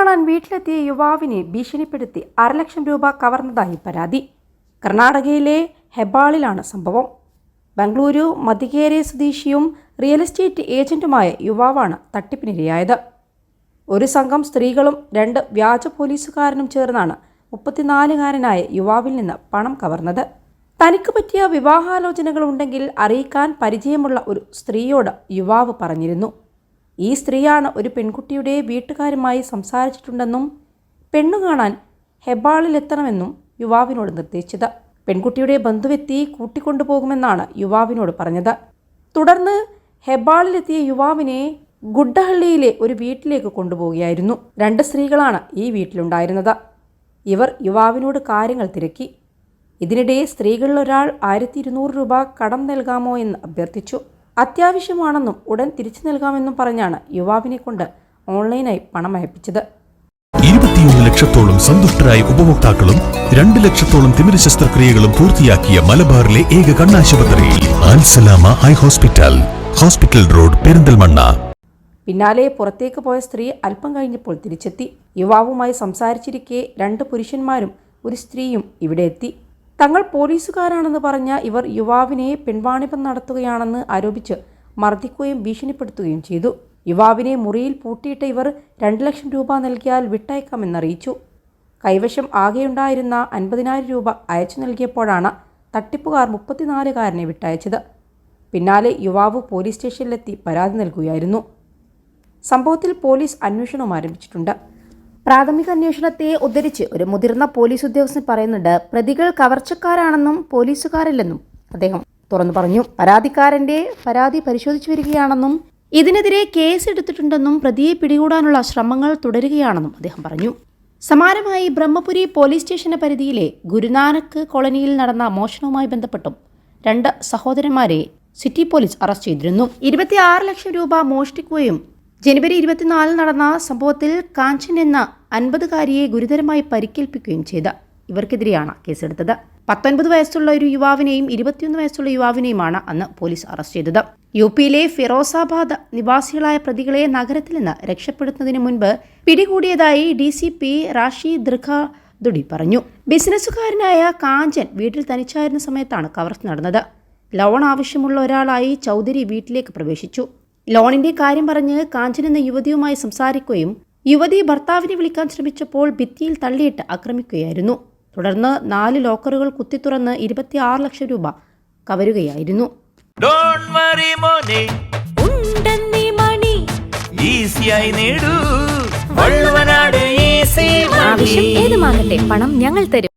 കാണാൻ വീട്ടിലെത്തിയ യുവാവിനെ ഭീഷണിപ്പെടുത്തി അരലക്ഷം രൂപ കവർന്നതായി പരാതി. കർണാടകയിലെ ഹെബാളിലാണ് സംഭവം. ബംഗളൂരു മതികേരെ സ്വദേശിയും റിയൽ എസ്റ്റേറ്റ് ഏജന്റുമായ യുവാവാണ് തട്ടിപ്പിനിരയായത്. ഒരു സംഘം സ്ത്രീകളും രണ്ട് വ്യാജ പോലീസുകാരനും ചേർന്നാണ് മുപ്പത്തിനാലുകാരനായ യുവാവിൽ നിന്ന് പണം കവർന്നത്. തനിക്ക് പറ്റിയ വിവാഹാലോചനകൾ ഉണ്ടെങ്കിൽ അറിയിക്കാൻ പരിചയമുള്ള ഒരു സ്ത്രീയോട് യുവാവ് പറഞ്ഞിരുന്നു. ഈ സ്ത്രീയാണ് ഒരു പെൺകുട്ടിയുടെ വീട്ടുകാരുമായി സംസാരിച്ചിട്ടുണ്ടെന്നും പെണ്ണു കാണാൻ ഹെബാളിലെത്തണമെന്നും യുവാവിനോട് നിർദ്ദേശിച്ചത്. പെൺകുട്ടിയുടെ ബന്ധുവെത്തി കൂട്ടിക്കൊണ്ടുപോകുമെന്നാണ് യുവാവിനോട് പറഞ്ഞത്. തുടർന്ന് ഹെബാളിലെത്തിയ യുവാവിനെ ഗുഡ്ഡഹള്ളിയിലെ ഒരു വീട്ടിലേക്ക് കൊണ്ടുപോവുകയായിരുന്നു. രണ്ട് സ്ത്രീകളാണ് ഈ വീട്ടിലുണ്ടായിരുന്നത്. ഇവർ യുവാവിനോട് കാര്യങ്ങൾ തിരക്കി. ഇതിനിടെ സ്ത്രീകളിലൊരാൾ ആയിരത്തി ഇരുന്നൂറ് രൂപ കടം നൽകാമോ എന്ന് അഭ്യർത്ഥിച്ചു. അത്യാവശ്യമാണെന്നും ഉടൻ തിരിച്ചു നൽകാമെന്നും പറഞ്ഞാണ് യുവാവിനെ കൊണ്ട് ഓൺലൈനായി പണം അയപ്പിച്ചത്. ഇരുപത്തിയൊന്ന് ലക്ഷത്തോളം സന്തുഷ്ടരായ ഉപഭോക്താക്കളും രണ്ട് ലക്ഷത്തോളം തിമിര ശസ്ത്രക്രിയകളും പൂർത്തിയാക്കിയ മലബാറിലെ ഏക കണ്ണാശുപത്രി Al Salama eye hospital hospital road Perinthalmanna. പിന്നാലെ പുറത്തേക്ക് പോയ സ്ത്രീ അല്പം കഴിഞ്ഞപ്പോൾ തിരിച്ചെത്തി. യുവാവുമായി സംസാരിച്ചിരിക്കെ രണ്ട് പുരുഷന്മാരും ഒരു സ്ത്രീയും ഇവിടെ എത്തി. തങ്ങൾ പോലീസുകാരാണെന്ന് പറഞ്ഞ ഇവർ യുവാവിനെ പെൺവാണിഭം നടത്തുകയാണെന്ന് ആരോപിച്ച് മർദ്ദിക്കുകയും ഭീഷണിപ്പെടുത്തുകയും ചെയ്തു. യുവാവിനെ മുറിയിൽ പൂട്ടിയിട്ട് ഇവർ രണ്ട് ലക്ഷം രൂപ നൽകിയാൽ വിട്ടയക്കാമെന്നറിയിച്ചു കൈവശം ആകെയുണ്ടായിരുന്ന അൻപതിനായിരം രൂപ അയച്ചു നൽകിയപ്പോഴാണ് തട്ടിപ്പുകാർ മുപ്പത്തിനാലുകാരനെ വിട്ടയച്ചത്. പിന്നാലെ യുവാവ് പോലീസ് സ്റ്റേഷനിലെത്തി പരാതി നൽകുകയായിരുന്നു. സംഭവത്തിൽ പോലീസ് അന്വേഷണം ആരംഭിച്ചിട്ടുണ്ട്. പ്രാഥമിക അന്വേഷണത്തെ ഉദ്ധരിച്ച് ഒരു മുതിർന്ന പോലീസ് ഉദ്യോഗസ്ഥൻ പറയുന്നുണ്ട് പ്രതികൾ കവർച്ചക്കാരാണെന്നും പോലീസുകാരല്ലെന്നും അദ്ദേഹം തുറന്നു പറഞ്ഞു. പരാതിക്കാരന്റെ പരാതി പരിശോധിച്ചു വരികയാണെന്നും ഇതിനെതിരെ കേസ് എടുത്തിട്ടുണ്ടെന്നും പ്രതിയെ പിടികൂടാനുള്ള ശ്രമങ്ങൾ തുടരുകയാണെന്നും അദ്ദേഹം പറഞ്ഞു. സമാനമായി ബ്രഹ്മപുരി പോലീസ് സ്റ്റേഷന് പരിധിയിലെ ഗുരുനാനക്ക് കോളനിയിൽ നടന്ന മോഷണവുമായി ബന്ധപ്പെട്ടും രണ്ട് സഹോദരന്മാരെ സിറ്റി പോലീസ് അറസ്റ്റ് ചെയ്തിരുന്നു. ഇരുപത്തിയാറ് ലക്ഷം രൂപ മോഷ്ടിക്കുകയും ജനുവരി ഇരുപത്തിനാലിൽ നടന്ന സംഭവത്തിൽ കാഞ്ചൻ എന്ന അൻപതുകാരിയെ ഗുരുതരമായി പരിക്കേൽപ്പിക്കുകയും ചെയ്ത ഇവർക്കെതിരെയാണ് കേസെടുത്തത്. പത്തൊൻപത് വയസ്സുള്ള ഒരു യുവാവിനെയും ഇരുപത്തിയൊന്ന് വയസ്സുള്ള യുവാവിനെയുമാണ് അന്ന് പോലീസ് അറസ്റ്റ് ചെയ്തത്. യു പിയിലെ ഫിറോസാബാദ് നിവാസികളായ പ്രതികളെ നഗരത്തിൽ നിന്ന് രക്ഷപ്പെടുത്തുന്നതിന് മുൻപ് പിടികൂടിയതായി ഡി സി പി റാഷി ദുടി പറഞ്ഞു. ബിസിനസ്സുകാരനായ കാഞ്ചൻ വീട്ടിൽ തനിച്ചായിരുന്ന സമയത്താണ് കവർച്ച നടന്നത്. ലോൺ ആവശ്യമുള്ള ഒരാളായി ചൗധരി വീട്ടിലേക്ക് പ്രവേശിച്ചു. ലോണിന്റെ കാര്യം പറഞ്ഞ് കാഞ്ചൻ എന്ന യുവതിയുമായി സംസാരിക്കുകയും യുവതി ഭർത്താവിനെ വിളിക്കാൻ ശ്രമിച്ചപ്പോൾ ഭിത്തിയിൽ തള്ളിയിട്ട് ആക്രമിക്കുകയായിരുന്നു. തുടർന്ന് നാല് ലോക്കറുകൾ കുത്തിത്തുറന്ന് ഇരുപത്തിയാറ് ലക്ഷം രൂപ കവരുകയായിരുന്നു. ആവശ്യം ഏതുമാകട്ടെ പണം ഞങ്ങൾ തരും.